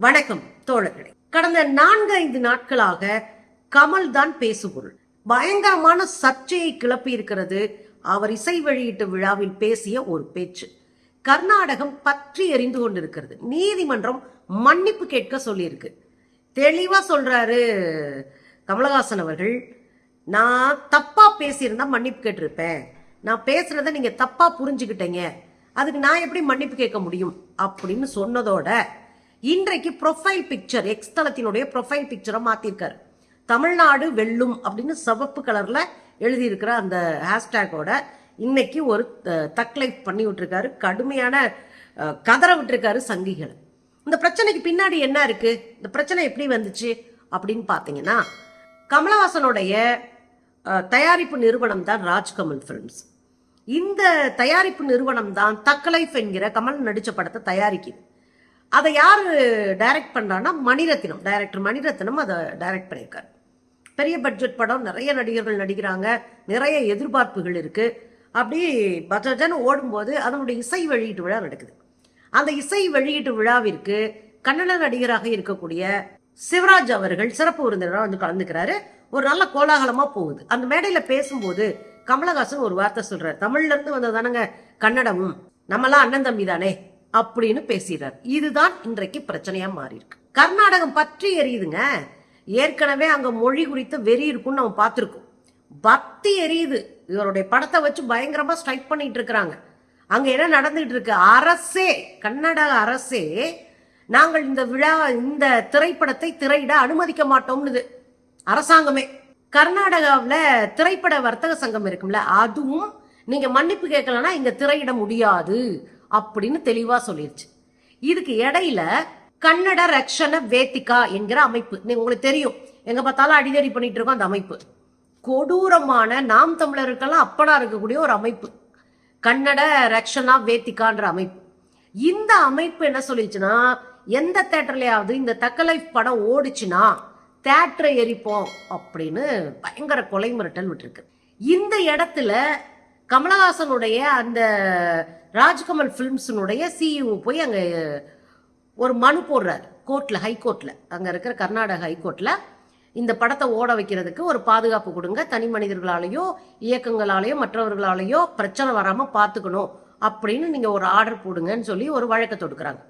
வணக்கம் தோழர்களே. கடந்த நான்கு ஐந்து நாட்களாக கமல் தான் பேசுபொருள். பயங்கரமான சர்ச்சையை கிளப்பி இருக்கிறது அவர் இசை வெளியீட்டு விழாவில் பேசிய ஒரு பேச்சு. கர்நாடகம் பற்றி எரிந்து கொண்டிருக்கிறது. நீதிமன்றம் மன்னிப்பு கேட்க சொல்லியிருக்கு. தெளிவா சொல்றாரு கமலஹாசன் அவர்கள். நான் தப்பா பேசியிருந்தா மன்னிப்பு கேட்டிருப்பேன். நான் பேசுறத நீங்க தப்பா புரிஞ்சுக்கிட்டீங்க. அதுக்கு நான் எப்படி மன்னிப்பு கேட்க முடியும்? அப்படின்னு சொன்னதோட இன்றைக்கு ப்ரொஃபைல் பிக்சர் எக்ஸ் தளத்தினுடைய ப்ரொஃபைல் பிக்சரை மாற்றிருக்காரு தமிழ்நாடு வெல்லும் அப்படின்னு சிவப்பு கலரில் எழுதியிருக்கிற அந்த ஹேஷ்டேக்கோட இன்னைக்கு ஒரு தக்லைஃப் பண்ணி விட்டுருக்காரு. கடுமையான கதற விட்டுருக்காரு சங்கிகளை. இந்த பிரச்சனைக்கு பின்னாடி என்ன இருக்கு? இந்த பிரச்சனை எப்படி வந்துச்சு? அப்படின்னு பார்த்தீங்கன்னா கமலஹாசனுடைய தயாரிப்பு நிறுவனம் தான் ராஜ்கமல் ஃபிலிம்ஸ் இந்த தயாரிப்பு நிறுவனம் தான் தக்கலைஃப் என்கிற கமல் நடித்த படத்தை தயாரிக்குது. அதை யார் டைரக்ட் பண்ணுறான்னா மணிரத்னம். டைரக்டர் மணிரத்னம் அதை டைரக்ட் பண்ணியிருக்காரு. பெரிய பட்ஜெட் படம் நிறைய நடிகர்கள் நடிக்கிறாங்க நிறைய எதிர்பார்ப்புகள் இருக்குது அப்படி பஜாஜன் ஓடும்போது அதனுடைய இசை வெளியீட்டு விழா நடக்குது. அந்த இசை வெளியீட்டு விழாவிற்கு கன்னட நடிகராக இருக்கக்கூடிய சிவராஜ் அவர்கள் சிறப்பு விருந்தினராக வந்து கலந்துக்கிறாரு. ஒரு நல்ல கோலாகலமாக போகுது. அந்த மேடையில் பேசும்போது கமலஹாசன் ஒரு வார்த்தை சொல்கிறார் தமிழ்ல இருந்து வந்ததானங்க கன்னடமும். நம்மளாம் அண்ணன் தம்பி தானே அப்படின்னு பேசுறார். இதுதான் இன்றைக்கு பிரச்சனையா மாறி இருக்கு கர்நாடகம் பற்றி எரியுதுங்க. ஏற்கனவே அங்க மொழி குறித்த வெறி இருக்கும்னு நம்ம பார்த்துருக்கோம். பக்தி எரியுது. இவருடைய படத்தை வச்சு பயங்கரமா ஸ்ட்ரைக் பண்ணிட்டு இருக்கிறாங்க. அங்க என்ன நடந்துகிட்டு இருக்கு? அரசே கர்நாடக அரசே நாங்கள் இந்த விழா இந்த திரைப்படத்தை திரையிட அனுமதிக்க மாட்டோம்னுது. அரசாங்கமே. கர்நாடகாவில் திரைப்பட வர்த்தக சங்கம் இருக்கும்ல அதுவும் நீங்க மன்னிப்பு கேட்கலன்னா இங்க திரையிட முடியாது. அப்படின்னு தெளிவா சொல்லிருச்சு. இதுக்கு இடையில கன்னட ரக்ஷண வேத்திகா என்கிற அமைப்பு. உங்களுக்கு தெரியும். எங்க பார்த்தாலும் அடிதடி பண்ணிட்டு இருக்கோம் அந்த அமைப்பு. கொடூரமான நாம் தமிழருக்கெல்லாம் அப்பனா இருக்கக்கூடிய ஒரு அமைப்பு. கன்னட ரக்ஷனா வேத்திகான்ற அமைப்பு. இந்த அமைப்பு என்ன சொல்லிச்சுன்னா எந்த தேட்டர்லயாவது இந்த தக்கலைஃப் படம் ஓடிச்சுன்னா தேட்டரை எரிப்போம் அப்படின்னு பயங்கர கொலை மிரட்டல் விட்டுருக்கு. இந்த இடத்துல கமலஹாசனுடைய அந்த ராஜ்கமல் ஃபிலிம்ஸினுடைய சிஇஓ போய் அங்கே ஒரு மனு போடுறார் கோர்ட்டில் ஹைகோர்ட்டில் அங்கே இருக்கிற கர்நாடக ஹைகோர்ட்டில் இந்த படத்தை ஓட வைக்கிறதுக்கு ஒரு பாதுகாப்பு கொடுங்க. தனி மனிதர்களாலேயோ இயக்கங்களாலேயோ மற்றவர்களாலேயோ பிரச்சனை வராமல் பார்த்துக்கணும் அப்படின்னு நீங்கள் ஒரு ஆர்டர் போடுங்கன்னு சொல்லி ஒரு வழக்கை தொடுக்குறாங்க.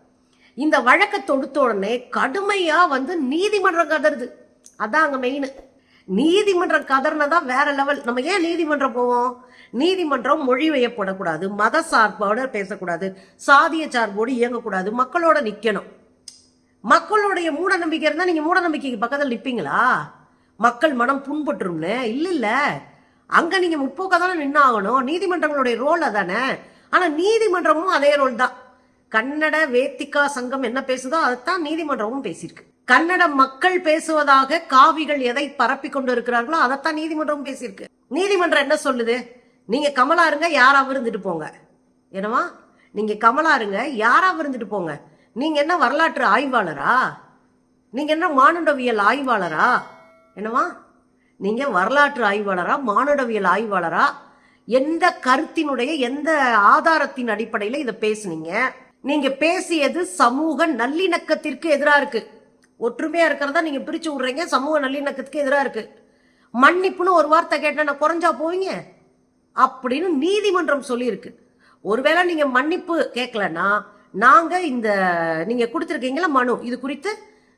இந்த வழக்கை தொடுத்த உடனே கடுமையாக வந்து நீதிமன்றம் கதருது அதான் அங்கே மெயின் நீதிமன்றம் தான் வேற லெவல். நம்ம ஏன் நீதிமன்றம் போவோம்? நீதிமன்றம் மொழி வையப்படக்கூடாது மத சார்போட பேசக்கூடாது சாதிய சார்போடு இயங்கக்கூடாது மக்களோட நிற்கணும் மக்களுடைய மூட நம்பிக்கை இருந்தால் நீங்கள் மூட நம்பிக்கைக்கு பக்கத்தில் நிற்பீங்களா மக்கள் மனம் புண்பட்டுரும்னு? இல்லை இல்லை. அங்கே நீங்கள் முற்போக்கா தானே ஆகணும் நீதிமன்றங்களுடைய ரோல் அதானே? ஆனால் நீதிமன்றமும் அதே ரோல் தான். கன்னட வேத்திகா சங்கம் என்ன பேசுதோ அதைத்தான் நீதிமன்றமும் பேசியிருக்கு. கன்னட மக்கள் பேசுவதாக காவிகள் எதை பரப்பி கொண்டு இருக்கிறார்களோ அதைத்தான் நீதிமன்றமும் பேசியிருக்கு. நீதிமன்றம் என்ன சொல்லுது? நீங்க கமலா இருங்க யாராவது இருந்துட்டு போங்க. என்னவா நீங்க கமலா இருங்க யாரா இருந்துட்டு போங்க? நீங்க என்ன வரலாற்று ஆய்வாளரா? நீங்க என்ன மானுடவியல் ஆய்வாளரா? என்னவா நீங்க வரலாற்று ஆய்வாளரா மானுடவியல் ஆய்வாளரா? எந்த கருத்தினுடைய எந்த ஆதாரத்தின் அடிப்படையில் இதை பேசுனீங்க? நீங்க பேசியது சமூக நல்லிணக்கத்திற்கு எதிராக இருக்கு. ஒற்றுமையாக இருக்கிறதா நீங்கள் பிரித்து விட்றீங்க? சமூக நல்லிணக்கத்துக்கு எதிராக இருக்குது மன்னிப்புன்னு ஒரு வார்த்தை கேட்டேன்னா குறைஞ்சா போவீங்க? அப்படின்னு நீதிமன்றம் சொல்லியிருக்கு. ஒருவேளை நீங்கள் மன்னிப்பு கேட்கலன்னா நாங்கள் இந்த நீங்கள் கொடுத்துருக்கீங்களா மனு இது குறித்து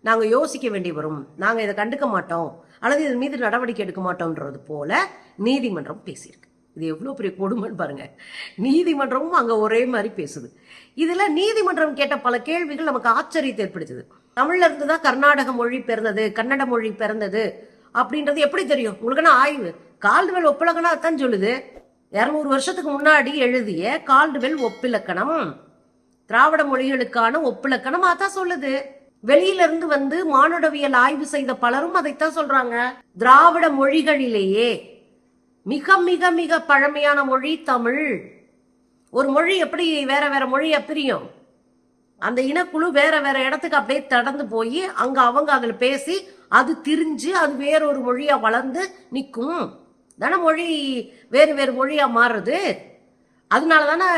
நாங்கள் யோசிக்க வேண்டி வரும். நாங்கள் இதை கண்டுக்க மாட்டோம். அல்லது இதன் மீது நடவடிக்கை எடுக்க மாட்டோம்ன்றது போல நீதிமன்றம் பேசியிருக்கு. இது எவ்வளோ பெரிய கொடுமைன்னு பாருங்க. நீதிமன்றமும் அங்கே ஒரே மாதிரி பேசுது. இதில் நீதிமன்றம் கேட்ட பல கேள்விகள் நமக்கு ஆச்சரியத்தை ஏற்படுத்துது. தமிழ்ல இருந்து தான் கர்நாடக மொழி பிறந்தது கன்னட மொழி பிறந்தது. அப்படின்றது எப்படி தெரியும்? உங்களுக்குன்னா ஆய்வு. கால்டுவெல் ஒப்பிலக்கணம் அதான் சொல்லுது. இரநூறு வருஷத்துக்கு முன்னாடி எழுதிய கால்டுவெல் ஒப்பிலக்கணம். திராவிட மொழிகளுக்கான ஒப்பிலக்கணம் அதான் சொல்லுது. வெளியில இருந்து வந்து மானுடவியல் ஆய்வு செய்த பலரும் அதைத்தான் சொல்றாங்க. திராவிட மொழிகளிலேயே மிக மிக மிக பழமையான மொழி தமிழ். ஒரு மொழி எப்படி வேற வேற மொழியா பிரியும்? அந்த இனக்குழு வேற வேற இடத்துக்கு அப்படியே தடந்து போய் அங்க அவங்க அதில் பேசி அது திரிஞ்சு அது வேறொரு மொழியா வளர்ந்து நிற்கும் தானே மொழி வேறு வேறு மொழியா மாறுறது அதனால தானே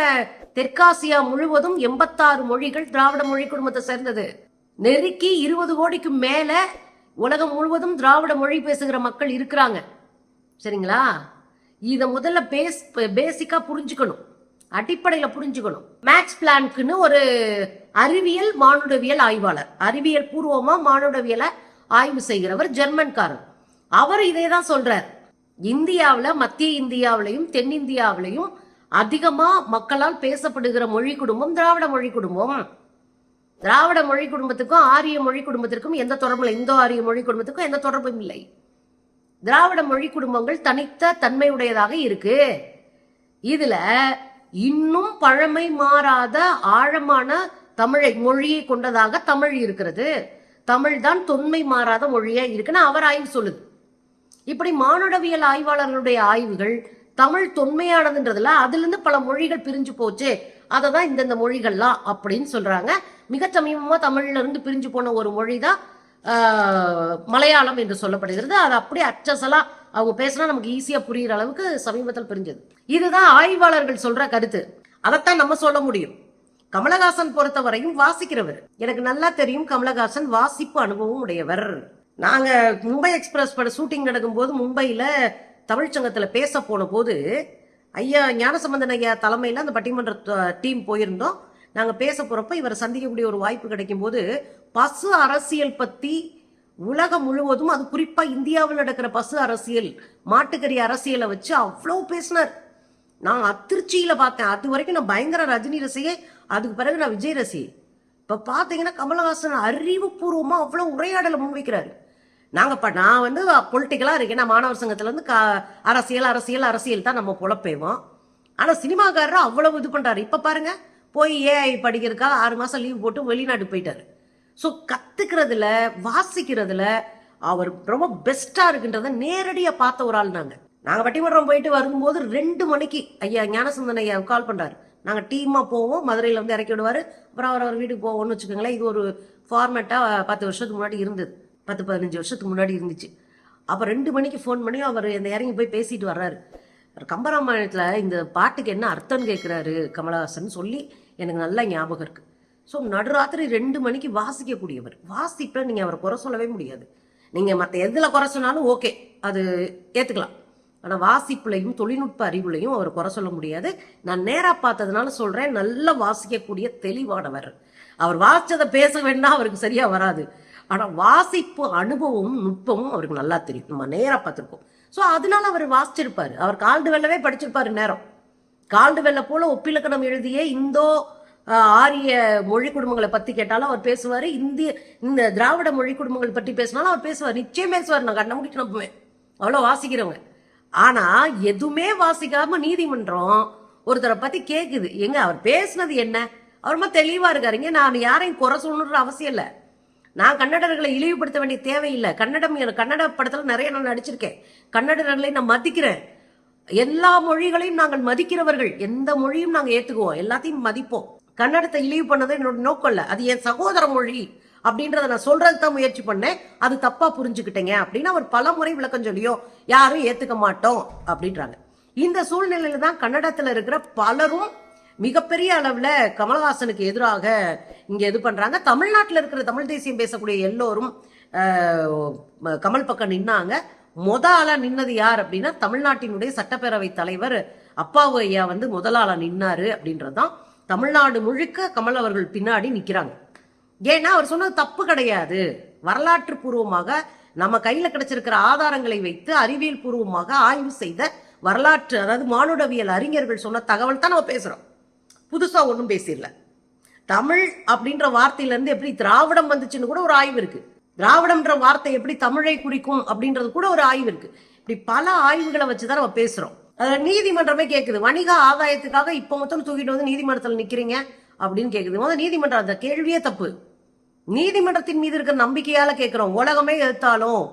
தெற்காசியா முழுவதும் எண்பத்தாறு மொழிகள் திராவிட மொழி குடும்பத்தை சேர்ந்தது. நெருக்கி இருபது கோடிக்கு மேல உலகம் முழுவதும் திராவிட மொழி பேசுகிற மக்கள் இருக்கிறாங்க. சரிங்களா? இதை முதல்ல பேஸ் பேசிக்காக புரிஞ்சுக்கணும். அடிப்படையில் புரிஞ்சுக்கணும். மேக்ஸ் பிளான்க்குன்னு ஒரு அறிவியல் மானுடவியல் ஆய்வாளர். அறிவியல் பூர்வமா மானுடவியலை ஆய்வு செய்கிறவர் ஜெர்மன்காரர். அவர் இதே தான் சொல்றார். இந்தியாவில் மத்திய இந்தியாவிலையும் தென்னிந்தியாவிலையும் அதிகமாக மக்களால் பேசப்படுகிற மொழி குடும்பம் திராவிட மொழி குடும்பம். திராவிட மொழி குடும்பத்துக்கும் ஆரிய மொழி குடும்பத்திற்கும் எந்த தொடர்பும் இல்லை. இந்தோ ஆரிய மொழி குடும்பத்துக்கும் எந்த தொடர்பும் இல்லை. திராவிட மொழி குடும்பங்கள் தனித்த தன்மையுடையதாக இருக்கு. இதுல இன்னும் பழமை மாறாத ஆழமான தமிழை மொழியை கொண்டதாக தமிழ் இருக்கிறது. தமிழ் தான் தொன்மை மாறாத மொழியா இருக்குன்னு அவர் ஆய்வு சொல்லுது. இப்படி மானுடவியல் ஆய்வாளர்களுடைய ஆய்வுகள் தமிழ் தொன்மையானதுன்றதுல அதுலேருந்து பல மொழிகள் பிரிஞ்சு போச்சு. அதை தான் இந்தந்த மொழிகள்லாம் அப்படின்னு சொல்றாங்க. மிக சமீபமாக தமிழ்ல இருந்து பிரிஞ்சு போன ஒரு மொழி தான் மலையாளம் என்று சொல்லப்படுகிறது. அது அப்படியே அச்சசலாக அவங்க பேசினா நமக்கு ஈஸியாக புரிகிற அளவுக்கு சமீபத்தில் பிரிஞ்சது. இதுதான் ஆய்வாளர்கள் சொல்கிற கருத்து. அதைத்தான் நம்ம சொல்ல முடியும். கமலஹாசன் பொறுத்தவரையும் வாசிக்கிறவர். எனக்கு நல்லா தெரியும் கமலஹாசன் வாசிப்பு அனுபவம் உடையவர். நாங்க மும்பை எக்ஸ்பிரஸ் பட ஷூட்டிங் நடக்கும்போது மும்பையில தமிழ்ச்சங்கத்துல பேச போன போது ஐயா ஞானசம்பந்தன் ஐயா தலைமையில் அந்த பட்டிமன்ற டீம் போயிருந்தோம். நாங்கள் பேச போகிறப்ப இவரை சந்திக்கக்கூடிய ஒரு வாய்ப்பு கிடைக்கும் போது பசு அரசியல் பற்றி உலகம் முழுவதும் அது குறிப்பா இந்தியாவில் நடக்கிற பசு அரசியல் மாட்டுக்கறி அரசியலை வச்சு அவ்வளோ பேசினார். நான் அதிர்ச்சியில பார்த்தேன். அது வரைக்கும் நான் பயங்கர ரஜினி ரசிகை அதுக்கு பிறகு நான் விஜய் ரசி இப்போ பார்த்தீங்கன்னா கமலஹாசன் அறிவுபூர்வமாக அவ்வளோ உரையாடலை முன்வைக்கிறாரு. நாங்கள் இப்போ நான் வந்து பொலிட்டிக்கலாக இருக்கேன். நான் மாணவர் சங்கத்துலேருந்து கா அரசியல் அரசியல் அரசியல் தான் நம்ம புலப்பேவோம் ஆனால் சினிமாக்காரர் அவ்வளோ இது பண்ணுறாரு இப்போ பாருங்கள் போய் ஏஐ படிக்கிறக்கா ஆறு மாதம் லீவ் போட்டு வெளிநாட்டுக்கு போயிட்டாரு. ஸோ கத்துக்கிறதுல வாசிக்கிறதுல அவர் ரொம்ப பெஸ்டா இருக்குன்றத நேரடியா பார்த்த ஒரு ஆள் நாங்க. நாங்க பட்டிமன்றம் போயிட்டு வரும்போது ரெண்டு மணிக்கு ஐயா ஞானசந்தன் ஐயா கால் பண்றாரு. நாங்க டீமா போவோம் மதுரையில வந்து இறக்கி விடுவாரு. அப்புறம் அவர் அவர் வீட்டுக்கு போவோம்னு வச்சுக்கோங்களேன் இது ஒரு ஃபார்மேட்டா பத்து வருஷத்துக்கு முன்னாடி இருந்தது. பத்து பதினஞ்சு வருஷத்துக்கு முன்னாடி இருந்துச்சு. அப்ப ரெண்டு மணிக்கு ஃபோன் பண்ணி அவர் இந்த இறங்கி போய் பேசிட்டு வர்றாரு. அவர் கம்பராமாயணத்துல இந்த பாட்டுக்கு என்ன அர்த்தம் கேட்கிறாரு கமலஹாசன் சொல்லி எனக்கு நல்லா ஞாபகம் இருக்கு. ஸோ நடுராத்திரி ரெண்டு மணிக்கு வாசிக்கக்கூடியவர். வாசிப்பில் நீங்கள் அவரை குறை சொல்லவே முடியாது. நீங்கள் மற்ற எதில் குறை சொன்னாலும் ஓகே அது ஏற்றுக்கலாம் ஆனால் வாசிப்புலையும் தொழில்நுட்ப அறிவுலையும் அவர் குறை சொல்ல முடியாது. நான் நேராக பார்த்ததுனால சொல்கிறேன் நல்லா வாசிக்கக்கூடிய தெளிவானவர். அவர் வாசித்ததை பேச வேணா அவருக்கு சரியாக வராது. ஆனால் வாசிப்பு அனுபவமும் நுட்பமும் அவருக்கு நல்லா தெரியும். நம்ம நேராக பார்த்துருக்கோம். ஸோ அதனால அவர் வாசிச்சிருப்பார். அவர் கால்டு வெல்லவே படிச்சிருப்பார் நேரம். கால்டு வெள்ள போல ஒப்பிலக்கணம் எழுதியே இந்தோ ஆரிய மொழி குடும்பங்களை பத்தி கேட்டாலும் அவர் பேசுவார். இந்திய இந்த திராவிட மொழி குடும்பங்கள் பற்றி பேசினாலும் அவர் பேசுவார். நிச்சயம் பேசுவார். நான் கண்ண முடிச்சு நம்புவேன். அவ்வளோ வாசிக்கிறவங்க. ஆனால் எதுவுமே வாசிக்காம நீதிமன்றம் ஒருத்தரை பத்தி கேட்குது எங்க? அவர் பேசுனது என்ன? அவர் தெளிவாக இருக்காருங்க நான் யாரையும் குறை சொல்லணுன்ற அவசியம் இல்லை. நான் கன்னடர்களை இழிவுபடுத்த வேண்டிய தேவையில்லை கன்னடம் எனக்கு கன்னட படத்தில் நிறைய நான் நடிச்சிருக்கேன். கன்னடர்களை நான் மதிக்கிறேன். எல்லா மொழிகளையும் நாங்கள் மதிக்கிறவர்கள். எந்த மொழியும் நாங்கள் ஏற்றுக்குவோம் எல்லாத்தையும் மதிப்போம். கன்னடத்தை இழிவு பண்ணது என்னோட நோக்கம் இல்லை அது என் சகோதர மொழி அப்படின்றத நான் சொல்றது தான் முயற்சி பண்ணேன். அது தப்பா புரிஞ்சுக்கிட்டேங்க அப்படின்னு அவர் பல முறை விளக்கம் சொல்லியோ யாரும் ஏத்துக்க மாட்டோம் அப்படின்றாங்க. இந்த சூழ்நிலையில தான் கன்னடத்துல இருக்கிற பலரும் மிகப்பெரிய அளவுல கமலஹாசனுக்கு எதிராக இங்க இது பண்றாங்க. தமிழ்நாட்டில் இருக்கிற தமிழ் தேசியம் பேசக்கூடிய எல்லோரும் கமல் பக்கம் நின்னாங்க. முத ஆளா நின்னது யார் அப்படின்னா தமிழ்நாட்டினுடைய சட்டப்பேரவை தலைவர் அப்பாவு ஐயா வந்து முதலாளா ஆளா நின்னாரு அப்படின்றதுதான் தமிழ்நாடு முழுக்க கமல் அவர்கள் பின்னாடி நிற்கிறாங்க ஏன்னா அவர் சொன்னது தப்பு கிடையாது. வரலாற்று பூர்வமாக நம்ம கையில் கிடைச்சிருக்கிற ஆதாரங்களை வைத்து அறிவியல் பூர்வமாக ஆய்வு செய்த வரலாற்று அதாவது மானுடவியல் அறிஞர்கள் சொன்ன தகவல் தான் நம்ம பேசுகிறோம் புதுசாக ஒன்றும் பேசிடல. தமிழ் அப்படின்ற வார்த்தையிலேருந்து எப்படி திராவிடம் வந்துச்சுன்னு கூட ஒரு ஆய்வு இருக்குது திராவிடம்ன்ற வார்த்தை எப்படி தமிழை குறிக்கும் அப்படின்றது கூட ஒரு ஆய்வு இருக்குது இப்படி பல ஆய்வுகளை வச்சுதான் நம்ம பேசுகிறோம் நீதிமன்றமே கேட்குது வணிக ஆதாயத்துக்காக இப்போ மொத்தம் தூக்கிட்டு வந்து நீதிமன்றத்தில் நிற்கிறீங்க அப்படின்னு கேட்குது முதல்ல நீதிமன்றம் அந்த கேள்வியே தப்பு. நீதிமன்றத்தின் மீது இருக்கிற நம்பிக்கையால் கேட்குறோம் உலகமே எடுத்தாலும்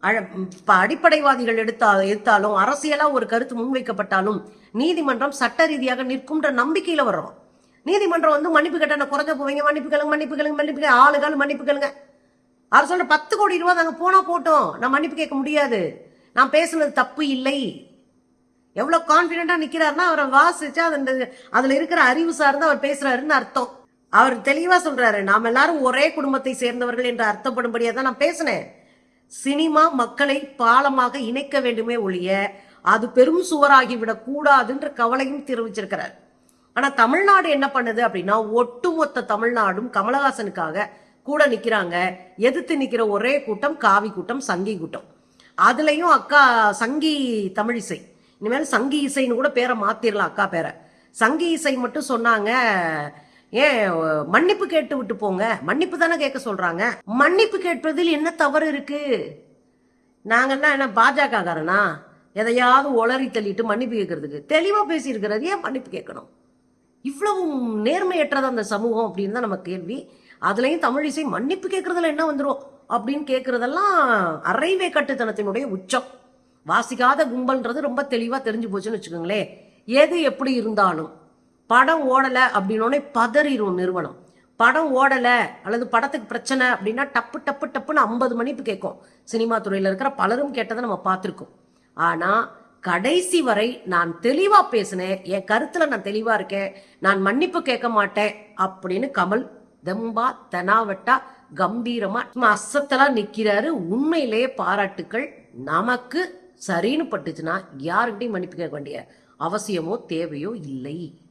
அழ- அடிப்படைவாதிகள் எடுத்தா எடுத்தாலும் அரசியலாக ஒரு கருத்து முன்வைக்கப்பட்டாலும் நீதிமன்றம் சட்ட ரீதியாக நிற்கும்ன்ற நம்பிக்கையில் வர்றோம். நீதிமன்றம் வந்து மன்னிப்பு கட்டணம் குறைஞ்ச போவீங்க? மன்னிப்பு கேளுங்க மன்னிப்பு கேளுங்க மன்னிப்பு ஆளுகள் மன்னிப்பு கேளுங்க. அவர் சொல்ற பத்து கோடி ரூபா நாங்கள் போனால் போட்டோம். நான் மன்னிப்பு கேட்க முடியாது. நான் பேசுனது தப்பு இல்லை. எவ்வளவு கான்பிடண்டா நிக்கிறாருன்னா அவரை வாசிச்சு அது அந்த- அதுல இருக்கிற அறிவு சார்ந்து அவர் பேசுறாருன்னு அர்த்தம். அவர் தெளிவா சொல்றாரு நாம் எல்லாரும் ஒரே குடும்பத்தை சேர்ந்தவர்கள் என்று அர்த்தப்படும்படியா தான் நான் பேசினேன். சினிமா மக்களை பாலமாக இணைக்க வேண்டுமே ஒழிய அது பெரும் சுவராகிவிடக் கூடாதுன்ற கவலையும் தெரிவிச்சிருக்கிறார். ஆனா தமிழ்நாடு என்ன பண்ணுது அப்படின்னா ஒட்டுமொத்த தமிழ்நாடும் கமலஹாசனுக்காக கூட நிக்கிறாங்க. எதிர்த்து நிக்கிற ஒரே கூட்டம் காவி கூட்டம் சங்கி கூட்டம். அதுலயும் அக்கா சங்கி தமிழிசை. இனிமேல் சங்கி இசைன்னு கூட பேரை மாத்திரலாம் அக்கா பேரை. சங்கி இசை மட்டும் சொன்னாங்க. ஏன் மன்னிப்பு கேட்டு விட்டு போங்க. மன்னிப்பு தானே கேட்க சொல்றாங்க. மன்னிப்பு கேட்பதில் என்ன தவறு இருக்கு? நாங்கன்னா என்ன பாஜக காரனா எதையாவது உளறி தள்ளிட்டு மன்னிப்பு கேட்கறதுக்கு. தெளிவா பேசியிருக்கிறது ஏன் மன்னிப்பு கேட்கணும்? இவ்வளவு நேர்மையற்றது அந்த சமூகம் அப்படின்னு தான் நம்ம கேள்வி. அதுலயும் தமிழிசை மன்னிப்பு கேட்கறதுல என்ன வந்துடும் அப்படின்னு கேட்கறதெல்லாம் அரைவே கட்டுத்தனத்தினுடைய உச்சம். வாசிக்காத கும்பல்ன்றது ரொம்ப தெளிவாக தெரிஞ்சு போச்சுன்னு வச்சுக்கோங்களேன் எது எப்படி இருந்தாலும் படம் ஓடலை அப்படின்னோடனே பதறிடும் நிறுவனம். படம் ஓடலை அல்லது படத்துக்கு பிரச்சனை அப்படின்னா டப்பு டப்பு டப்புன்னு ஐம்பது மணிப்பு கேட்கும். சினிமா துறையில் இருக்கிற பலரும் கேட்டதை நம்ம பார்த்துருக்கோம். ஆனால் கடைசி வரை நான் தெளிவாக பேசினேன் என் கருத்தில் நான் தெளிவாக இருக்கேன் நான் மன்னிப்பு கேட்க மாட்டேன் அப்படின்னு கமல் தெம்பா தெனாவட்டா கம்பீரமாக அசத்தெல்லாம் நிற்கிறாரு உண்மையிலேயே பாராட்டுக்கள் நமக்கு சரின்னு பட்டுச்சுன்னா யாருக்கிட்டையும் மன்னிப்பு கேட்க வேண்டிய அவசியமோ தேவையோ இல்லை.